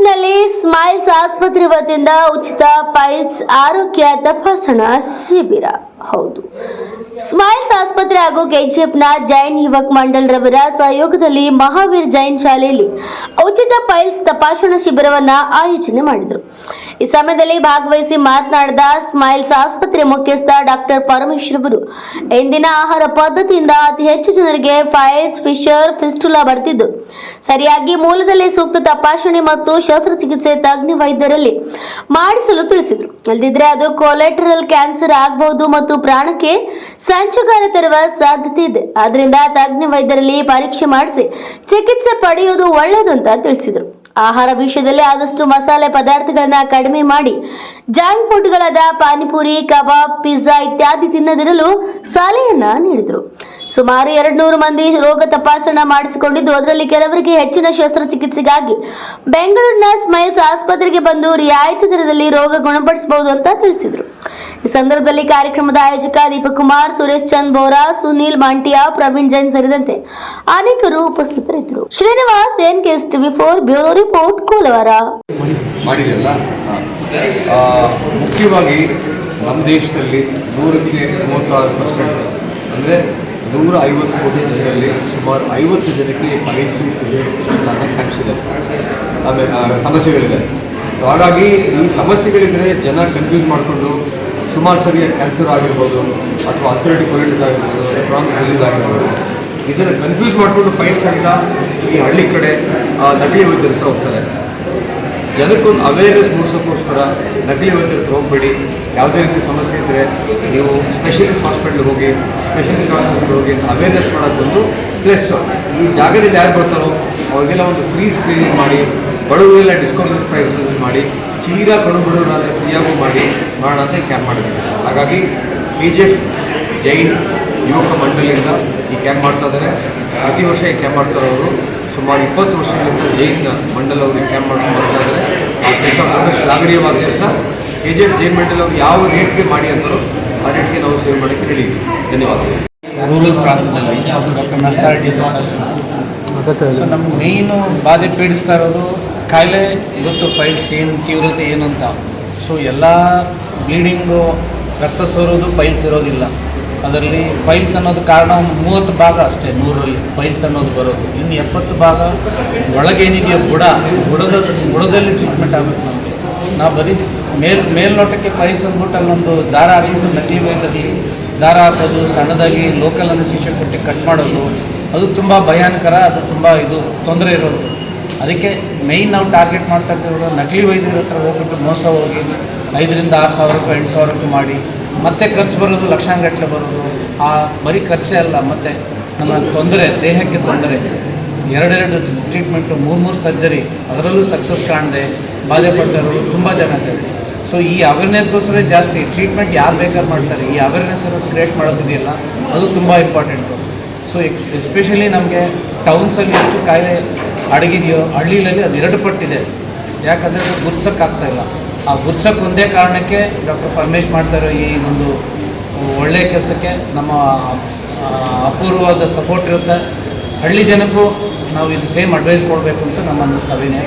ತಾಲೂಕಿನಲ್ಲಿ ಸ್ಮೈಲ್ಸ್ ಆಸ್ಪತ್ರೆ ವತಿಯಿಂದ ಉಚಿತ ಪೈಲ್ಸ್ ಆರೋಗ್ಯ ತಪಾಸಣಾ ಶಿಬಿರ. ಹೌದು. ಸ್ಮೈಲ್ಸ್ ಆಸ್ಪತ್ರೆ ಹಾಗೂ ಕೆಜಿಎಫ್ನ ಜೈನ್ ಯುವಕ್ ಮಂಡಲ್ ರವರ ಸಹಯೋಗದಲ್ಲಿ ಮಹಾವೀರ್ ಜೈನ್ ಶಾಲೆಯಲ್ಲಿ ಉಚಿತ ಪೈಲ್ಸ್ ತಪಾಸಣಾ ಶಿಬಿರವನ್ನ ಆಯೋಜನೆ ಮಾಡಿದರು. ಈ ಸಮಯದಲ್ಲಿ ಭಾಗವಹಿಸಿ ಮಾತನಾಡಿದ ಸ್ಮೈಲ್ಸ್ ಆಸ್ಪತ್ರೆ ಮುಖ್ಯಸ್ಥ ಡಾಕ್ಟರ್ ಪರಮೇಶ್ವರ್ ಅವರು, ಇಂದಿನ ಆಹಾರ ಪದ್ಧತಿಯಿಂದ ಅತಿ ಹೆಚ್ಚು ಜನರಿಗೆ ಫೈಲ್ಸ್, ಫಿಶರ್, ಫಿಸ್ಟುಲಾ ಬರ್ತಿದ್ದು ಸರಿಯಾಗಿ ಮೂಲದಲ್ಲಿ ಸೂಕ್ತ ತಪಾಸಣೆ ಮತ್ತು ಶಸ್ತ್ರಚಿಕಿತ್ಸೆ ತಜ್ಞ ವೈದ್ಯರಲ್ಲಿ ಮಾಡಿಸಲು ತಿಳಿಸಿದರು. ಅಲ್ಲದಿದ್ರೆ ಅದು ಕೊಲೆಟ್ರಲ್ ಕ್ಯಾನ್ಸರ್ ಆಗಬಹುದು ಮತ್ತು ಪ್ರಾಣಕ್ಕೆ ಸಂಚುಕಾರ ತರುವ ಸಾಧ್ಯತೆ ಇದೆ. ಆದ್ರಿಂದ ತಜ್ಞ ವೈದ್ಯರಲ್ಲಿ ಪರೀಕ್ಷೆ ಮಾಡಿಸಿ ಚಿಕಿತ್ಸೆ ಪಡೆಯುವುದು ಒಳ್ಳೆಯದು ಅಂತ ತಿಳಿಸಿದರು. ಆಹಾರ ವಿಷಯದಲ್ಲಿ ಆದಷ್ಟು ಮಸಾಲೆ ಪದಾರ್ಥಗಳನ್ನ ಕಡಿಮೆ ಮಾಡಿ ಜಂಕ್ ಫುಡ್ಗಳಾದ ಪಾನಿಪುರಿ, ಕಬಾಬ್ ಪಿಜ್ಜಾ ಇತ್ಯಾದಿ ತಿನ್ನದಿರಲು ಸಲಹೆಯನ್ನ ನೀಡಿದರು. ಸುಮಾರು ಎರಡು ನೂರು ಮಂದಿ ರೋಗ ತಪಾಸಣಾ ಮಾಡಿಸಿಕೊಂಡಿದ್ದು, ಅದರಲ್ಲಿ ಕೆಲವರಿಗೆ ಹೆಚ್ಚಿನ ಶಸ್ತ್ರಚಿಕಿತ್ಸೆಗಾಗಿ ಬೆಂಗಳೂರಿನ ಸ್ಮೈಲ್ಸ್ ಆಸ್ಪತ್ರೆಗೆ ಬಂದು ರಿಯಾಯಿತಿ ದರದಲ್ಲಿ ರೋಗ ಗುಣಪಡಿಸಬಹುದು ಅಂತ ತಿಳಿಸಿದರು. ಈ ಸಂದರ್ಭದಲ್ಲಿ ಕಾರ್ಯಕ್ರಮದ ಆಯೋಜಕ ದೀಪಕ್ ಕುಮಾರ್ ಸುರೇಶ್ ಚಂದ್ ಬೋರಾ, ಸುನೀಲ್ ಮಾಂಟಿಯಾ, ಪ್ರವೀಣ್ ಜೈನ್ ಸೇರಿದಂತೆ ಅನೇಕರು ಉಪಸ್ಥಿತರಿದ್ದರು. Srinivas, N KS TV four, bureau report Kolar. ಮಾಡಿದೆಯಲ್ಲ? ಮುಖ್ಯವಾಗಿ ನಮ್ಮ ದೇಶದಲ್ಲಿ ನೂರಕ್ಕೆ ಮೂವತ್ತಾರು ಪರ್ಸೆಂಟ್ ಅಂದರೆ ನೂರ ಐವತ್ತು ಕೋಟಿ ಜನರಲ್ಲಿ ಸುಮಾರು ಐವತ್ತು ಜನಕ್ಕೆ ಕ್ಯಾನ್ಸರ್ ಇದೆ ಆಮೇಲೆ ಸಮಸ್ಯೆಗಳಿದೆ. ಸೊ ಹಾಗಾಗಿ ಈ ಸಮಸ್ಯೆಗಳಿದ್ರೆ ಜನ ಕನ್ಫ್ಯೂಸ್ ಮಾಡಿಕೊಂಡು ಸುಮಾರು ಸರಿ ಕ್ಯಾನ್ಸರ್ ಆಗಿರ್ಬೋದು ಅಥವಾ ಅಥರಿಟಿ ಕೊರಿಟಿಸ್ ಆಗಿರ್ಬೋದು ಡಿಸೀಸ್ ಆಗಿರ್ಬೋದು, ಇದನ್ನು ಕನ್ಫ್ಯೂಸ್ ಮಾಡಿಕೊಂಡು ಪೈಲ್ಸ್ ಅಂತ ಈ ಹಳ್ಳಿ ಕಡೆ ನಕಲಿ ವೈದ್ಯರ ಹತ್ರ ಹೋಗ್ತಾರೆ. ಜನಕ್ಕೊಂದು ಅವೇರ್ನೆಸ್ ಮೂಡಿಸೋಕ್ಕೋಸ್ಕರ ನಕಲಿ ವೈದ್ಯರ ಹತ್ರ ಹೋಗಬೇಡಿ. ಯಾವುದೇ ರೀತಿ ಸಮಸ್ಯೆ ಇದ್ದರೆ ನೀವು ಸ್ಪೆಷಲಿಸ್ಟ್ ಹಾಸ್ಪಿಟ್ಲಿಗೆ ಹೋಗಿ ಸ್ಪೆಷಲಿಸ್ಟ್ ಹಾಸ್ಪಿಟ್ಲಿಗೆ ಹೋಗಿ ಅವೇರ್ನೆಸ್ ಮಾಡೋದೊಂದು ಪ್ಲಸ್ ಈ ಜಾಗದಲ್ಲಿ ಯಾರು ಬರ್ತಾರೋ ಅವ್ರಿಗೆಲ್ಲ ಒಂದು ಫ್ರೀ ಸ್ಕ್ರೀನಿಂಗ್ ಮಾಡಿ, ಬಡವರಿಗೆಲ್ಲ ಡಿಸ್ಕೌಂಟ್ ಪ್ರೈಸ್ ಮಾಡಿ, ತೀರಾ ಕಡು ಬಡವರಾದರೆ ಫ್ರೀಯಾಗೂ ಮಾಡಿ ಮಾಡೋಣ ಅಂತ ಕ್ಯಾಂಪ್ ಮಾಡಬೇಕು ಹಾಗಾಗಿ ಬಿ ಜೆ ಎಫ್ ಜೈನ್, ಯುವಕ ಮಂಡಳಿಯಿಂದ ಈ ಕ್ಯಾಂಪ್ ಮಾಡ್ತಾ ಇದ್ದಾರೆ. ಪ್ರತಿ ವರ್ಷ ಈ ಕ್ಯಾಂಪ್ ಮಾಡ್ತಾ ಇರೋರು. ಸುಮಾರು ಇಪ್ಪತ್ತು ವರ್ಷಗಳಿಂದ ಜೈನ್ ಮಂಡಲ್ ಅವರು ಕ್ಯಾಂಪ್ ಇದ್ದಾರೆ ಆ ಕೆಲಸ ಬಹಳ ಶ್ಲಾಘನೀಯವಾದ ಕೆಲಸ K G F Jain Mandal ಅವರು ಯಾವ ರೇಟ್ಗೆ ಮಾಡಿ ಅಂತಾರೋ ಆ ರೇಟ್ಗೆ ನಾವು ಸೇವ್ ಮಾಡೋಕ್ಕೆ ರೆಡಿ ಧನ್ಯವಾದಗಳು. ರೂರಲ್ ಸೊ ನಮ್ಗೆ ಮೇಯ್ನು ಬಾಧೆ ಪೀಡಿಸ್ತಾ ಇರೋದು ಕಾಯಿಲೆ, ಇವತ್ತು ಪೈಲ್ಸ್ ಏನು ತೀವ್ರತೆ ಏನಂತ. ಸೊ ಎಲ್ಲ ಬ್ಲೀಡಿಂಗು ರಕ್ತ ಸೋರೋದು, ಪೈಲ್ಸ್ ಇರೋದಿಲ್ಲ. ಅದರಲ್ಲಿ ಪೈಲ್ಸ್ ಅನ್ನೋದು ಕಾರಣ ಒಂದು ಮೂವತ್ತು ಭಾಗ ಅಷ್ಟೇ, ನೂರಲ್ಲಿ ಪೈಲ್ಸ್ ಅನ್ನೋದು ಬರೋದು. ಇನ್ನು ಎಪ್ಪತ್ತು ಭಾಗ ಒಳಗೇನಿದೆಯೋ ಬುಡ, ಬುಡದ, ಬುಡದಲ್ಲಿ ಟ್ರೀಟ್ಮೆಂಟ್ ಆಗಬೇಕು ನಮಗೆ. ನಾವು ಬರೀ ಮೇಲ್, ಮೇಲ್ನೋಟಕ್ಕೆ ಪೈಲ್ಸ್ ಅಂದ್ಬಿಟ್ಟು ಅಲ್ಲೊಂದು ದಾರ ಹಾಕ್ಬಿಟ್ಟು ನಕಲಿ ವೇಗದಲ್ಲಿ ದಾರ ಹಾಕೋದು, ಸಣ್ಣದಾಗಿ ಲೋಕಲ್ ಅನಸಿಷನ್ ಕೊಟ್ಟು ಕಟ್ ಮಾಡೋದು, ಅದು ತುಂಬ ಭಯಾನಕರ, ಅದು ತುಂಬ ಇದು ತೊಂದರೆ ಇರೋದು. ಅದಕ್ಕೆ ಮೈನ್ ನಾವು ಟಾರ್ಗೆಟ್ ಮಾಡ್ತಾ ಇರ್ತೀವಿ ನಕಲಿ ವೈದ್ಯರ ಹತ್ರ ಹೋಗ್ಬಿಟ್ಟು ಮೋಸ ಹೋಗಿ ಐದರಿಂದ ಆರು ಸಾವಿರ ರೂಪಾಯಿ, ಎಂಟು ಸಾವಿರಕ್ಕೂ ಮಾಡಿ. ಮತ್ತೆ ಖರ್ಚು ಬರೋದು ಲಕ್ಷಾಂಗಟ್ಟಲೆ ಬರೋದು, ಆ ಬರೀ ಖರ್ಚೇ ಅಲ್ಲ, ಮತ್ತು ನಮ್ಮ ತೊಂದರೆ, ದೇಹಕ್ಕೆ ತೊಂದರೆ, ಎರಡೆರಡು ಟ್ರೀಟ್ಮೆಂಟು ಮೂರು ಮೂರು ಸರ್ಜರಿ ಅದರಲ್ಲೂ ಸಕ್ಸಸ್ ಕಾಣದೆ ಬಾಧೆ ಪಡ್ತಾರೆ ತುಂಬ ಜನ ಇದ್ದಾರೆ. ಸೊ ಈ ಅವೇರ್ನೆಸ್ಗೋಸ್ಕರ ಜಾಸ್ತಿ ಟ್ರೀಟ್ಮೆಂಟ್ ಯಾರು ಬೇಕಾದ್ರೆ ಮಾಡ್ತಾರೆ, ಈ ಅವೇರ್ನೆಸ್ ಕ್ರಿಯೇಟ್ ಮಾಡೋದಿದೆಯಲ್ಲ ಅದು ತುಂಬ ಇಂಪಾರ್ಟೆಂಟು ಸೊ ಎಕ್ಸ್ ಎಸ್ಪೆಷಲಿ ನಮಗೆ ಟೌನ್ಸಲ್ಲಿ ಎಷ್ಟು ಕಾಯಿಲೆ ಅಡಗಿದೆಯೋ ಹಳ್ಳಿಯಲ್ಲಿ ಅದು ಎರಡು ಪಟ್ಟಿದೆ. ಯಾಕಂದರೆ ಗುರ್ಸೋಕ್ಕಾಗ್ತಾ ಇಲ್ಲ. ಆ ಗುರ್ಸಕ್ಕೆ ಒಂದೇ ಕಾರಣಕ್ಕೆ ಡಾಕ್ಟರ್ ಪರಮೇಶ್ ಮಾಡ್ತಾರೋ ಈ ಒಂದು ಒಳ್ಳೆಯ ಕೆಲಸಕ್ಕೆ. ನಮ್ಮ ಅಪೂರ್ವವಾದ ಸಪೋರ್ಟ್ ಇರುತ್ತೆ. ಹಳ್ಳಿ ಜನಕ್ಕೂ ನಾವು ಇದು ಸೇಮ್ ಅಡ್ವೈಸ್ ಕೊಡಬೇಕು ಅಂತ ನಮ್ಮನ್ನು ಸವಿನೇ